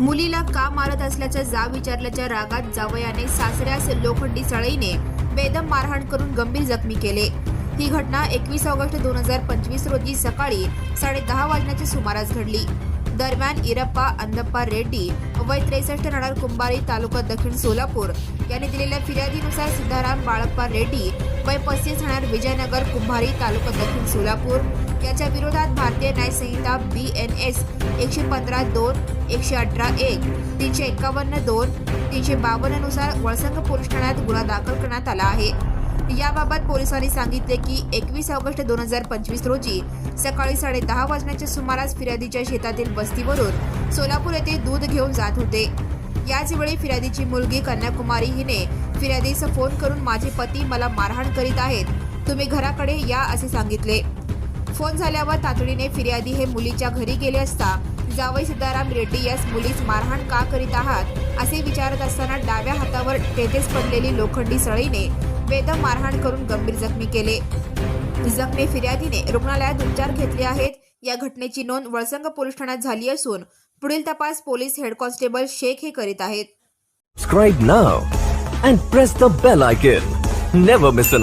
मुलीला का मारत असल्याच्या जाब विचारल्याच्या रागात जावयाने सासऱ्यास लोखंडी सळईने बेदम मारहाण करून गंभीर जखमी केले. ही घटना एकवीस ऑगस्ट दोन हजार पंचवीस रोजी सकाळी साडेदहा वाजण्याच्या सुमारास घडली. दरम्यान इरप्पा अंदप्पा रेड्डी वय त्रेसष्ट राहणार कुंभारी तालुका दक्षिण सोलापूर यांनी दिलेल्या फिर्यादीनुसार सिद्धाराम बाळप्पा रेड्डी वय पस्तीस राहणार विजयनगर कुंभारी तालुका दक्षिण सोलापूर. याच्या विरोधात भारतीय न्यायसंहिता बी एन एस एकशे पंधरा दोन एकशे अठरा एक तीनशे एकावन्न दोन तीनशे बावन्ननुसार वळसंग पोलीस ठाण्यात गुन्हा दाखल करण्यात आला आहे. याबाबत पोलिसांनी सांगितले की एकवीस ऑगस्ट दोन हजार पंचवीस रोजी सकाळी साडे दहा वाजण्याच्या सुमारास फिर्यादीच्या शेतातील बस्तीवरून सोलापूर येथे दूध घेऊन जात होते. याच वेळी फिर्यादीची मुलगी कन्याकुमारी हिने फिर्यादीस फोन करून माझे पती मला मारहाण करीत आहेत. तुम्ही घराकडे या असे सांगितले. फोन झाल्यावर तातडीने फिर्यादी हे मुलीच्या घरी गेले असता जावई सिद्धाराम रेड्डी यास मुलीस मारहाण का करीत आहात असे विचारत असताना डाव्या हातावर तेथेच पडलेली लोखंडी सळीने वेदम मारहाण करून गंभीर जखमी केले जखमी फिर्यादीने रुग्णालयात उपचार घेतले आहेत या घटनेची नोंद वळसंग पोलीस ठाण्यात झाली असून पुढील तपास पोलीस हेड कॉन्स्टेबल शेख हे करीत आहेत Subscribe now and press the bell icon. Never miss.